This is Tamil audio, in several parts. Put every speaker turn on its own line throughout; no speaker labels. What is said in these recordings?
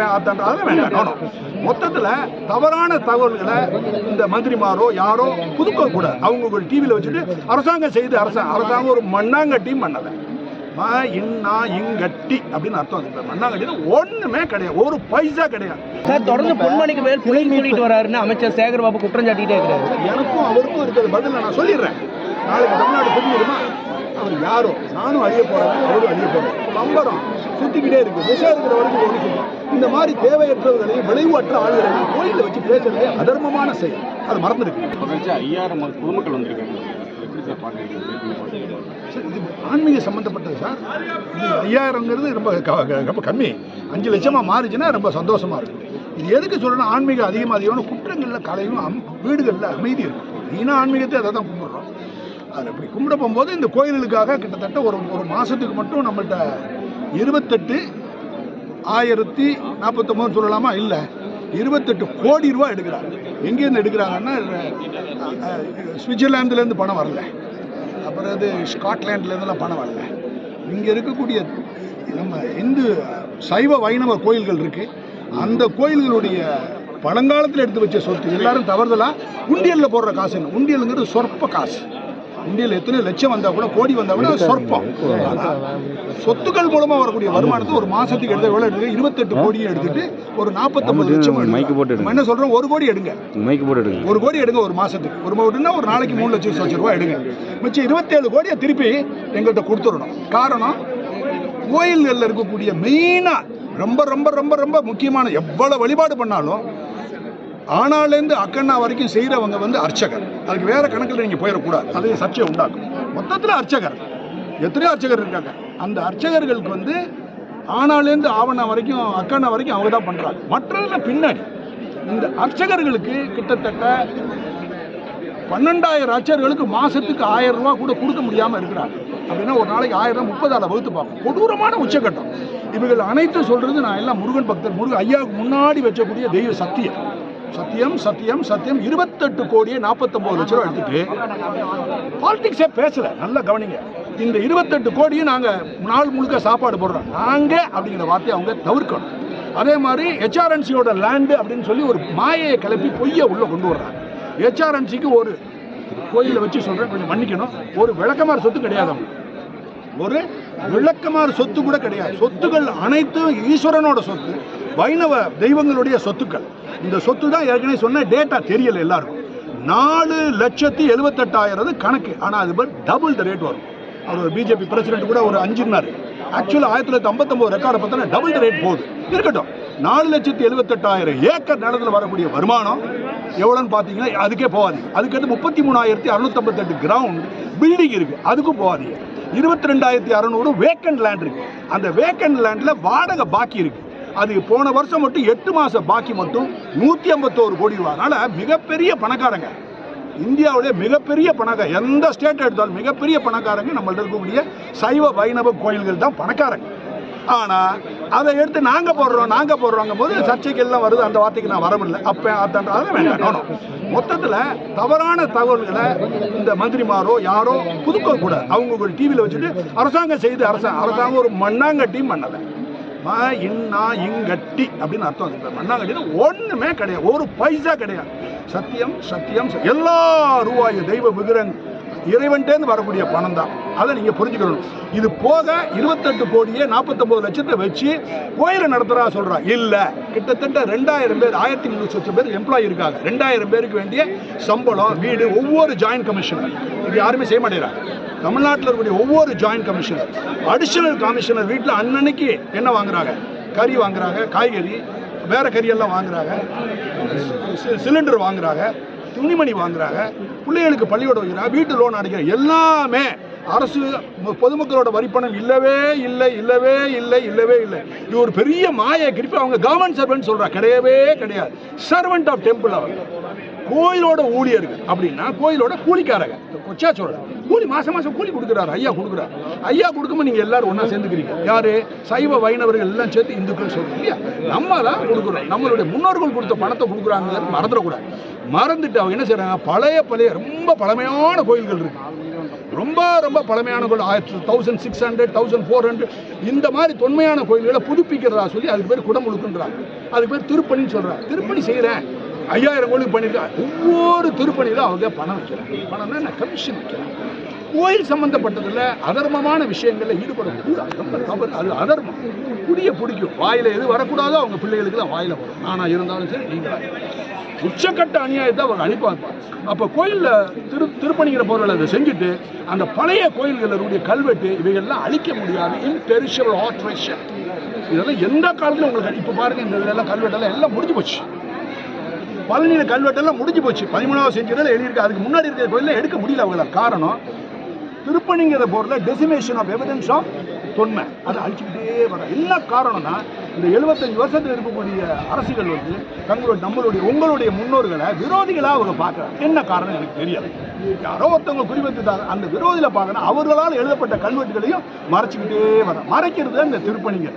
அதெல்லாம் வேண்டாம். மொத்தத்துல தவறான தகவல்களை இந்த மந்திரிமாரோ யாரோ புதுக்க கூடாது அவங்க ஒரு டிவியில வச்சுட்டு அரசாங்கம் செய்து அரசாங்கம் அரசாங்கம் ஒரு மண்ணாங்கட்டியும் பண்ணலை. மா இன்னா இங்கட்டி அப்படின்னு அர்த்தம் அதுக்கு மண்ணாங்கட்டினா ஒண்ணுமே கிடையாது. ஒரு பைசா கிடையாது.
சார் தொடர்ந்து பொன்மணிக்கு மேல் புலி சொல்லிட்டு வராருன்னு அமைச்சர் சேகர்பாபு குற்றம் சாட்டிட்டே இருக்கிறாரு.
எனக்கும் அவருக்கும் இருக்கிற பதில் நான் சொல்லிடுறேன். நாளைக்கு தமிழ்நாடு புரிஞ்சிருமா அவர் யாரோ? நானும் அழிய போறேன் அவரும் அழிய நம்பரம் சுத்திக்கிட்டே இருக்கு. விஷம் இருக்கிற வரைக்கும் சுத்தம் இந்த மாதிரி தேவையற்றவர்களையும் விளைவற்ற ஆளுகளையும் கோயிலில் வச்சு பேசுறதே அதர்மமான செயல். அது மறந்துருக்கு
ஐயாயிரம் பொதுமக்கள் வந்திருக்காங்க.
ஆன்மீக சம்பந்தப்பட்டது சார். இது ஐயாயிரங்கிறது ரொம்ப ரொம்ப கம்மி. அஞ்சு லட்சமாக மாறிச்சுன்னா ரொம்ப சந்தோஷமா இருக்கும் இது எதுக்கு சொல்லணும் ஆன்மீகம் அதிகமாக அதிகமான குற்றங்களில் கலையும் அம் வீடுகளில் அமைதி இருக்கும் மெயினாக ஆன்மீகத்தை அதை தான் கும்பிடுறோம். அது அப்படி கும்பிட போகும்போது இந்த கோயில்களுக்காக கிட்டத்தட்ட ஒரு ஒரு மாதத்துக்கு மட்டும் நம்மள்ட்ட இருபத்தெட்டு ஆயிரத்தி நாற்பத்தொம்போது சொல்லலாமா? இல்லை. இருபத்தெட்டு கோடி ரூபா எடுக்கிறாங்க எங்கேருந்து எடுக்கிறாங்கன்னா சுவிட்சர்லாந்துலேருந்து பணம் வரல. அப்புறம் இது ஸ்காட்லாண்ட்லேருந்துலாம் பணம் வரல. இங்கே இருக்கக்கூடிய நம்ம இந்து சைவ வைணவ கோயில்கள் இருக்குது அந்த கோயில்களுடைய பழங்காலத்தில் எடுத்து வச்ச சொத்து எல்லாரும் தவறுதலாக உண்டியலில் போடுற காசு என்ன? உண்டியலுங்கிறது சொற்ப காசு. உண்டியல் எத்தனை லட்சம் வந்தால் கூட கோடி வந்தால் கூட சொற்பம். சொத்துக்கள் மூலமாக வரக்கூடிய வருமானத்தை ஒரு மாசத்துக்கு எடுத்த எவ்வளோ எடுத்து இருபத்தெட்டு கோடியை எடுத்துட்டு ஒரு நாற்பத்தொம்பது லட்சம்
மைக்கு போட்டு
நம்ம என்ன சொல்கிறோம் ஒரு கோடி எடுங்க.
மைக்கு போட்டு எடுங்க.
ஒரு கோடி எடுங்க ஒரு மாசத்துக்கு. ஒரு கோடினா ஒரு நாளைக்கு மூணு லட்சம் லட்சம் ரூபாய் எடுங்க. மிச்சம் இருபத்தேழு கோடியை திருப்பி எங்கள்கிட்ட கொடுத்துடணும். காரணம் கோயில்களில் இருக்கக்கூடிய மெயினாக ரொம்ப ரொம்ப ரொம்ப ரொம்ப முக்கியமான எவ்வளவு வழிபாடு பண்ணாலும் ஆனாலேருந்து அக்கண்ணா வரைக்கும் செய்கிறவங்க வந்து அர்ச்சகர். அதுக்கு வேறு கணக்கில் நீங்கள் போயிடக்கூடாது அதே சர்ச்சை உண்டாக்கும். மொத்தத்தில் அர்ச்சகர். எத்தனையோ அர்ச்சகர் இருக்காங்க. அந்த அர்ச்சகர்களுக்கு வந்து ஆனாலேருந்து ஆவணா வரைக்கும் அக்கண்ணா வரைக்கும் அவங்க தான் பண்ணுறாங்க மற்றதில் பின்னாடி இந்த அர்ச்சகர்களுக்கு கிட்டத்தட்ட பன்னெண்டாயிரம் அர்ச்சகர்களுக்கு மாதத்துக்கு ஆயிரம் ரூபா கூட கொடுக்க முடியாமல் இருக்கிறாங்க. அப்படின்னா ஒரு நாளைக்கு ஆயிரம் முப்பதால வகுத்து பார்க்கும் கொடூரமான உச்சக்கட்டம். இவர்கள் அனைத்தும் சொல்கிறது நான் எல்லாம் முருகன் பக்தர் முருகன் ஐயாவுக்கு முன்னாடி வச்சக்கூடிய தெய்வ சக்தியை சத்தியம் சத்தியம் சத்தியம். இருபத்தெட்டு கோடியே நாற்பத்தொம்பது லட்ச ரூபா எடுத்துட்டு பாலிடிக்ஸே பேசல. நல்லா கவனிங்க. இந்த இருபத்தெட்டு கோடியும் நாங்கள் நாள் முழுக்க சாப்பாடு போடுறோம். நாங்கள் அப்படிங்கிற வார்த்தையை அவங்க தவிர்க்கணும். அதே மாதிரி ஹெச்ஆர்என்சியோட லேண்டு அப்படின்னு சொல்லி ஒரு மாயையை கிளப்பி பொய்யை உள்ளே கொண்டு வர்றாங்க. ஹெச்ஆர்என்சிக்கு ஒரு கோயிலில் வச்சு சொல்கிறேன் கொஞ்சம் மன்னிக்கணும். ஒரு விளக்கமாறு சொத்து கிடையாது அவங்க. ஒரு விளக்கமாறு சொத்து கூட கிடையாது. சொத்துக்கள் அனைத்தும் ஈஸ்வரனோட சொத்து வைணவ தெய்வங்களுடைய சொத்துக்கள். இந்த சொத்து தான் ஏற்கனவே சொன்ன டேட்டா தெரியல எல்லாருக்கும். நாலு லட்சத்தி எழுபத்தெட்டாயிரம் கணக்கு. ஆனால் அது டபுள் த ரேட் வரும். அவர் ஒரு பிஜேபி பிரசிடென்ட் கூட ஒரு அஞ்சுனார். ஆக்சுவலாக ஆயிரத்தி தொள்ளாயிரத்தி ஐம்பத்தொம்போது ரெக்கார்டை பார்த்தோன்னா டபுள் த ரேட் போகுது. இருக்கட்டும். நாலு லட்சத்தி எழுபத்தெட்டாயிரம் ஏக்கர் நிலத்தில் வரக்கூடிய வருமானம் எவ்வளோன்னு பார்த்தீங்கன்னா அதுக்கே போகாதீங்க. அதுக்கடுத்து முப்பத்தி மூணாயிரத்தி அறுநூத்தம்பத்தெட்டு கிரவுண்ட் பில்டிங் இருக்குது அதுக்கும் போகாதீங்க. இருபத்தி ரெண்டாயிரத்தி அறநூறு வேக்கண்ட் லேண்ட் இருக்குது அந்த வேக்கண்ட் லேண்டில் வாடகை பாக்கி இருக்குது அது போன வருஷம் மட்டும் எட்டு மாதம் பாக்கி மட்டும் நூற்றி ஐம்பத்தோரு கோடி ரூபா. அதனால் மிகப்பெரிய பணக்காரங்க. இந்தியாவிலேயே மிகப்பெரிய பணக்கார எந்த ஸ்டேட் எடுத்தாலும் மிகப்பெரிய பணக்காரங்க நம்மள்ட்ட இருக்கக்கூடிய சைவ வைணவ கோயில்கள் தான் பணக்காரங்க. ஆனால் அதை எடுத்து நாங்கள் போடுறோம் நாங்கள் போடுறோங்க போது சர்ச்சைகள்லாம் எல்லாம் வருது. அந்த வார்த்தைக்கு நான் வரவில்லை அப்போ அதான் அதெல்லாம் வேண்டாம். No, மொத்தத்தில் தவறான தகவல்களை இந்த மந்திரிமாரோ யாரோ புதுக்கக்கூடாது அவங்க ஒரு டிவியில் வச்சுட்டு அரசாங்கம் செய்து அரசாங்கம் அரசாங்கம் ஒரு மண்ணாங்கட்டியும் பண்ணலை. மா இன்னா இங்கட்டி அப்படின்னு அர்த்தம் அதுக்கு மண்ணாங்கட்டினா ஒண்ணுமே கிடையாது. ஒரு பைசா கிடையாது. சத்தியம் சத்தியம் எல்லா ரூபாயும் தெய்வ விகிரன் இறைவன்ட்டேருந்து வரக்கூடிய பணம் தான் அதை நீங்க புரிஞ்சுக்கணும். இது போக இருபத்தெட்டு கோடியே நாற்பத்தொன்பது லட்சத்தை வச்சு கோயிலை நடத்துறா சொல்றா. இல்ல கிட்டத்தட்ட ரெண்டாயிரம் பேர் ஆயிரத்தி முந்நூறு லட்சம் பேர் எம்ப்ளாயி இருக்காங்க. ரெண்டாயிரம் பேருக்கு வேண்டிய சம்பளம் வீடு ஒவ்வொரு ஜாயின்ட் கமிஷன் இது யாருமே செய்ய மாட்டேங்கிறாங்க தமிழ்நாட்டில் இருக்கக்கூடிய ஒவ்வொரு ஜாயின்ட் கமிஷனர் அடிஷனல் கமிஷனர் வீட்டில் அன்னன்னைக்கு என்ன வாங்குறாங்க? கறி வாங்குறாங்க காய்கறி வேற கறியெல்லாம் வாங்குறாங்க சிலிண்டர் வாங்குறாங்க துணிமணி வாங்குறாங்க பிள்ளைகளுக்கு பள்ளிக்கூடம் வைக்கிறாங்க வீட்டு லோன் அடைக்கிறாங்க எல்லாமே அரசு பொதுமக்களோட வரிப்பணம் இல்லவே இல்லை இல்லவே இல்லை இல்லவே இல்லை. இது ஒரு பெரிய மாயை. கிருப்பி அவங்க கவர்மெண்ட் சர்வெண்ட் சொல்றா. கிடையவே கிடையாது. சர்வெண்ட் ஆஃப் டெம்பிள் அவங்க கோயிலோட ஊழியர்கள். அப்படின்னா கோயிலோட கூலிக்காரங்க. கொச்சா சொல்கிறேன் கூலி மாசம் மாசம் கூலி கொடுக்குறாரு. ஐயா கொடுக்குறாரு. ஐயா கொடுக்கும்போது நீங்க எல்லாரும் ஒன்றா சேர்ந்துக்கிறீங்க. யாரு? சைவ வைணவர்கள் எல்லாம் சேர்த்து இந்துக்கள் சொல்றோம் இல்லையா? நம்ம தான் கொடுக்குறோம். நம்மளுடைய முன்னோர்கள் கொடுத்த பணத்தை கொடுக்குறாங்க மறந்துடக்கூடாது. மறந்துட்டு அவங்க என்ன செய்றாங்க? பழைய பழைய ரொம்ப பழமையான கோயில்கள் இருக்கு. ரொம்ப ரொம்ப பழமையான கோயில். ஆயிரத்தி thousand six hundred thousand four hundred இந்த மாதிரி தொன்மையான கோயில்களை புதுப்பிக்கிறதா சொல்லி அதுக்கு பேர் குடமுழுக்குன்றாங்க. அதுக்கு பேர் திருப்பணின்னு சொல்கிறாங்க திருப்பணி செய்கிறேன் ஐயாயிரம் கோயிலுக்கு பண்ணியிருக்கேன். ஒவ்வொரு திருப்பணியிலும் அவங்க பணம் வைக்கிறாங்க. பணம்னா நான் கமிஷன் வைக்கிறேன். கோயில் சம்பந்தப்பட்டதில் அதர்மமான விஷயங்களில் ஈடுபடக்கூடாது தவறு அது அதர்மம். புரிய பிடிக்கும். வாயில் எது வரக்கூடாதோ அவங்க பிள்ளைகளுக்கு தான் வாயில் வரும். ஆனால் இருந்தாலும் சரி நீங்களாக உச்சக்கட்ட அநியாயத்தை அவங்க அனுப்பாங்க அப்போ கோயிலில் திரு திருப்பணிங்கிற பொருள் அதை செஞ்சுட்டு அந்த பழைய கோயில்களுடைய கல்வெட்டு இவைகள்லாம் அழிக்க முடியாது. இம்பெரிஷபிள் ஆல்ட்ரேஷன் இதெல்லாம் எந்த காலத்துலையும் உங்களுக்கு இப்போ பாருங்க இந்த இதெல்லாம் கல்வெட்டெல்லாம் எல்லாம் முடிஞ்சு போச்சு. பழனியில் கல்வெட்டெல்லாம் முடிஞ்சு போச்சு. பதிமூணாவது செஞ்சுரில் எழுதியிருக்கு. அதுக்கு முன்னாடி இருக்கிற கோயிலில் எடுக்க முடியல அவங்கள காரணம் திருப்பணிங்கிற போரில் டெசிமேஷன் ஆஃப் எவிடன்ஸ் ஆஃப் தொன்மை. அதை அழிச்சுக்கிட்டே வர என்ன காரணம்னா இந்த எழுபத்தஞ்சு வருஷத்தில் இருக்கக்கூடிய அரசுகள் வந்து தங்களுடைய நம்மளுடைய உங்களுடைய முன்னோர்களை விரோதிகளாக அவங்க பார்க்குறாங்க. என்ன காரணம் எனக்கு தெரியாது. யாரோ ஒருத்தவங்க குறிவைத்துட்டாங்க அந்த விரோதியில் பார்க்கணும். அவர்களால் எழுதப்பட்ட கல்வெட்டுகளையும் மறைச்சிக்கிட்டே வர மறைக்கிறது அந்த இந்த திருப்பணிங்க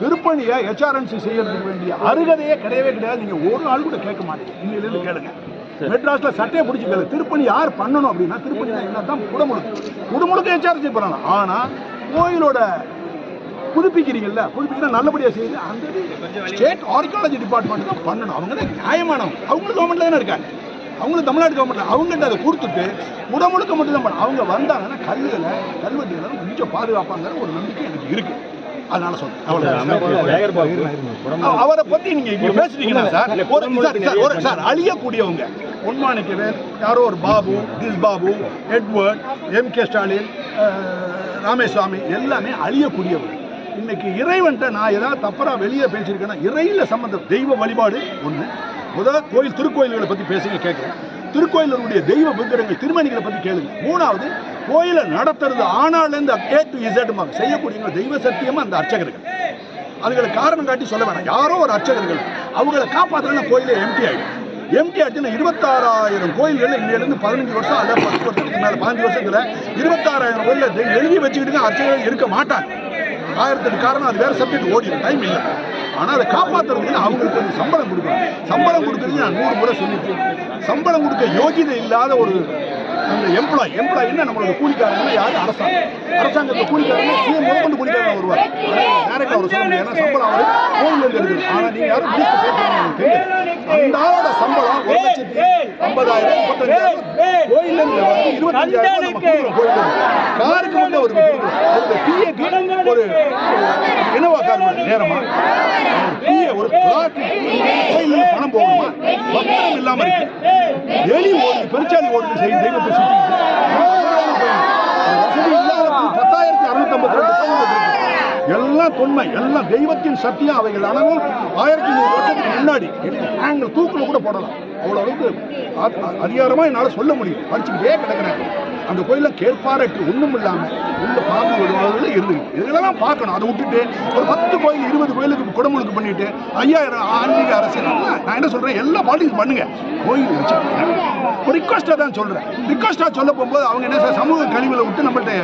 திருப்பணியை ஹெச்ஆர்என்சி செய்யறதுக்கு வேண்டிய அருகதையே கிடையவே கிடையாது. நீங்கள் ஒரு நாள் கூட கேட்க மாட்டீங்க. இன்னிலிருந்து கேளுங்க. மெட்ராஸ்ல சட்டையை பிடிச்சி கேளு திருப்பணி யார் பண்ணணும் அப்படின்னா திருப்பணி என்ன தான் குடமுழுக்கு குடமுழுக்கு ஹெச்ஆர்என்சி பண்ணலாம் ஆனால் கோயிலோட புதுப்பிக்கிறீங்கல்ல புதுப்பிக்கிற நல்லபடியாக செய்யுது அந்த ஸ்டேட் ஆர்கியாலஜி டிபார்ட்மெண்ட் தான் பண்ணணும் அவங்க தான் நியாயமானவங்க அவங்களும் கவர்மெண்ட்ல தானே இருக்காங்க அவங்களும் தமிழ்நாடு கவர்மெண்ட் அவங்ககிட்ட அதை கொடுத்துட்டு முடமுழுக்க மட்டும் தான் பண்ண அவங்க வந்தாங்கன்னா கல்லுகளை கல்வெட்டுகளை கொஞ்சம் பாதுகாப்பாங்கிற ஒரு நம்பிக்கை எனக்கு இருக்கு அதனால சொல்றேன் அவரை பத்தி நீங்க பேசுறீங்கன்னா சார் ஒரு சார், சார், ஒரு சார் அழியக்கூடியவங்க பொன்மாணிக்கவேல் யாரோ ஒரு Babu this Babu Edward M K Stalin ah, Ramaswamy எல்லாமே அழியக்கூடியவர். இன்னைக்கு இறைவன்ட்ட நான் ஏதாவது தப்பராக வெளியே பேசியிருக்கேன்னா இறையில் சம்பந்தம் தெய்வ வழிபாடு ஒன்று முதல் கோயில் திருக்கோயில்களை பற்றி பேசுங்க கேட்குறேன் திருக்கோயிலுடைய தெய்வ விக்கிரங்கள் திருமணிகளை பற்றி கேளுங்க. மூணாவது கோயிலை நடத்துறது ஆனாலேருந்து ஏ டு இசட்டுமாங்க செய்யக்கூடியவங்க தெய்வ சத்தியமாக அந்த அர்ச்சகர்கள். அதுகளை காரணம் காட்டி சொல்ல வேணாம். யாரோ ஒரு அர்ச்சகர்கள் அவங்களை காப்பாற்றுறதுன்னா கோயிலே எம்டி ஆகிடும் எம்டி இருபத்தாறாயிரம் கோயில்கள் இங்கிருந்து பதினஞ்சு வருஷம் அல்ல பத்து வருஷத்துக்கு மேலே பதினஞ்சு வருஷத்துல இருபத்தாறாயிரம் கோயில் எழுதி வச்சுக்கிட்டு அர்ச்சகர்கள் இருக்க மாட்டாங்க. ஆயிரத்தெட்டு காரணம் அது வேற சப்ஜெக்ட் ஓடிடும். டைம் இல்லை. ஆனால் அதை காப்பாற்றுறதுக்கு அவங்களுக்கு கொஞ்சம் சம்பளம் கொடுக்கணும். சம்பளம் கொடுக்கறது நான் நூறு முறை சொல்லிட்டேன். சம்பளம் கொடுக்க யோகிதை இல்லாத ஒரு அந்த எம்ப்ளாய் எம்ப்ளாயின்னா நம்மளோட கூலிக்காரங்க யாரு? அரசாங்கம். அரசாங்கத்தை கூலிக்காரங்க சிஎம் முதற்கொண்டு கூலிக்காரங்க வருவார். டேரக்டாக அவர் சொல்ல முடியாது. சம்பளம் அவர் கோயிலில் இருக்குது ஆனால் நீங்கள் யாரும் முடிச்சு பேசுறீங்க தெரியாது. அந்த ஆளோட சம்பளம் ஒரு லட்சத்தி ஐம்பதாயிரம் முப்பத்தஞ்சாயிரம். கோயில்ல இருந்து இருபத்தஞ்சாயிரம் நம்ம காருக்கு மட்டும் அவருக்கு கொடுக்குறோம் ஒரு என்னவா கார் நேரமா பிஏ ஒரு பிளாட் பணம் போகணுமா? பத்திரம் இல்லாம இருக்கு. எலி ஓடுது பெருச்சாலி ஓடுது செய்யும் தெய்வத்தை சுத்தி வசதி பத்தாயிரத்தி அறுநூத்தி ஐம்பத்தி எல்லாம் தொன்மை எல்லாம் தெய்வத்தின் சத்தியம் அவைகள். அனைவரும் ஆயிரத்தி நூறு வருஷத்துக்கு முன்னாடி நாங்கள் தூக்கில் கூட போடலாம். அவ்வளோ அளவுக்கு அதிகாரமாக அதிகாரமா என்னால் சொல்ல முடியும். படிச்சுக்கிட்டே கிடக்கிறேன். அந்த கோயிலில் கேட்பாரற்று ஒன்றும் இல்லாமல் உள்ள பாம்பு விடுவதில் இருந்துச்சு இதெல்லாம் பார்க்கணும். அதை விட்டுட்டு ஒரு பத்து கோயில் இருபது கோயிலுக்கு குடமுழுக்கு பண்ணிட்டு ஐயாயிரம் ஆன்மீக அரசியல். நான் என்ன சொல்றேன்? எல்லா பாலிட்டிக்ஸ் பண்ணுங்க. கோயில் வச்சு ஒரு ரிக்வஸ்ட்டாக தான் சொல்கிறேன் ரிக்வஸ்ட்டாக சொல்ல போகும்போது அவங்க என்ன சார் சமூக கழிவுகளை விட்டு நம்மள்ட்ட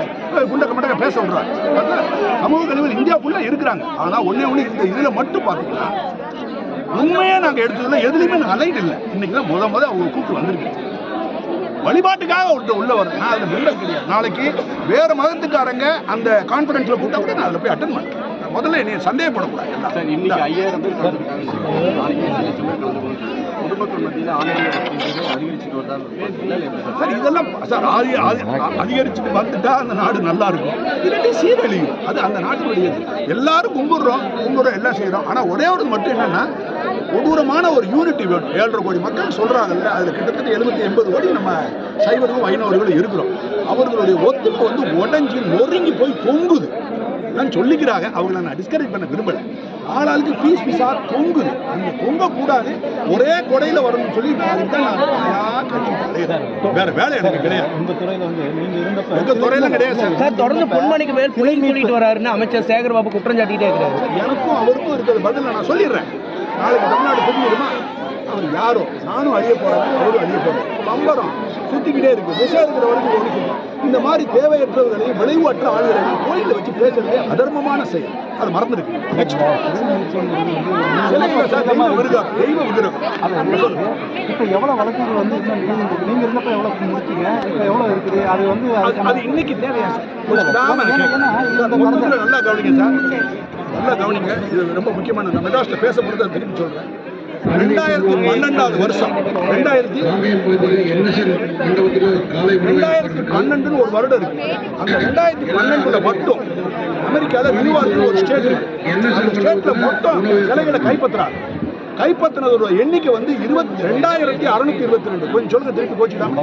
குண்டக்க மட்டக்க பேச விடுறாங்க. சமூக கழிவுகள் இந்தியா ஃபுல்லாக இருக்கிறாங்க. ஆனால் ஒன்றே ஒன்று இந்த இதில் மட்டும் பார்த்தீங்கன்னா உண்மையா நாங்க எடுத்ததுல எதுலையுமே நான் அலைட் இல்லை. இன்னைக்கு தான் முத முத அவங்க கூப்பிட்டு வந்திருக்கு வழிபாட்டுக்காக ஒருத்தர் உள்ள வரும் நான் அதில் கிடையாது. நாளைக்கு வேற மதத்துக்காரங்க அந்த கான்ஃபரன்ஸில் கூட்டா கூட நான் அதில் போய் அட்டன் பண்ணேன் முதல்ல என்னை சந்தேகப்படக்கூடாது.
சார் இன்னைக்கு ஐயாயிரம் பேர் பொதுமக்கள் மத்தியில் அதிகரிச்சுட்டு சார்
இதெல்லாம் சார் அதிகரிச்சுட்டு வந்துட்டா அந்த நாடு நல்லா இருக்கும். இல்லாட்டி சீரழியும். அது அந்த நாட்டினுடைய எல்லாரும் கும்பிடுறோம் கும்பிடுறோம் எல்லாம் செய்கிறோம் ஆனால் ஒரே ஒரு மட்டும் என்னன்னா கொடூரமான ஒரு யூனிட்டி வேணும். ஏழரை கோடி மக்கள் சொல்றாங்கல்ல அதில் கிட்டத்தட்ட எழுபத்தி எண்பது கோடி நம்ம சைவர்களும் வைணவர்களும் இருக்கிறோம். அவர்களுடைய ஒத்துமை வந்து உடஞ்சி நொறுங்கி போய் தொங்குது நான் சொல்லிக்கிறாங்க. அவங்கள நான் டிஸ்கரேஜ் பண்ண விரும்பல. ஆளாளுக்கு பீஸ் பீஸா தொங்குது. அந்த தொங்க கூடாது ஒரே கொடையில வரணும்னு சொல்லி அதுக்கு தான் நான் கட்சி. வேற வேலை எனக்கு கிடையாது.
இந்த துறையில வந்து நீங்க இருந்தப்ப
எங்க துறையில கிடையாது சார்.
சார் தொடர்ந்து பொன்மணிக்கு மேல் பிழை சொல்லிட்டு வராருன்னு அமைச்சர் சேகர்பாபு குற்றம் சாட்டிட்டே இருக்கிறாரு.
எனக்கும் அவருக்கும் இருக்கிற பதில் நான் சொல்லிடுறேன். நாளைக்கு தமிழ்நாடு தெரிஞ்சிருமா அவர் யாரோ? நானும் அழிய போறேன். அவரும் அழிய போறேன் பம்பரம். சுத்திக்கிட்டே இருக்கு. விஷம் இருக்கிற வரைக்கும் சுத்தும் இந்த மாதிரி தேவையற்றவர்களையும் விளைவற்ற ஆளுகளையும் கோயிலில் வச்சு பேசுறதே அதர்மமான செயல். அது மறந்துருக்கு தெய்வ
உங்களுக்கு இப்போ எவ்வளவு வழக்குகள் வந்து நீங்க இருந்தப்ப எவ்வளவு முடிச்சீங்க இப்போ எவ்வளவு இருக்குது? அது வந்து
அது இன்னைக்கு தேவையா நல்லா கவனிங்க சார். நல்லா கவனிங்க. இது ரொம்ப முக்கியமான நான் மெட்ராஸ்ல பேச போறது அதை திருப்பி சொல்றேன் ரெண்டாயிரத்தி பன்னெண்டாவது வருஷம். ரெண்டாயிரத்தி ரெண்டாயிரத்தி பன்னெண்டுன்னு ஒரு வருடம் இருக்கு. அந்த ரெண்டாயிரத்தி பன்னெண்டுல மட்டும் அமெரிக்காவில் விரிவாக்கிற ஒரு ஸ்டேட் இருக்கு. அந்த ஸ்டேட்ல மொத்தம் சிலைகளை கைப்பற்றுறாங்க. கைப்பற்றினதோட எண்ணிக்கை வந்து இருபத்தி ரெண்டாயிரத்தி அறுநூத்தி இருபத்தி ரெண்டு. கொஞ்சம் சொல்லுங்க திருப்பி போச்சுட்டாங்க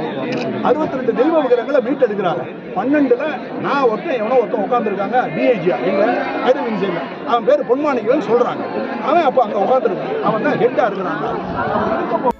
அறுபத்தி ரெண்டு தெய்வ விக்கிரங்களை மீட்டெடுக்கிறாங்க. பன்னெண்டுல நான் ஒருத்தன் எவனோ ஒருத்தன் உட்காந்துருக்காங்க டிஐஜியா எங்க? ஐடவிங் சைடில் அவன் பேர் பொன்மாணிகள் சொல்றாங்க. அவன் அப்போ அங்கே உட்காந்துருக்கான் அவன் தான் ஹெட்டா இருக்கிறாங்க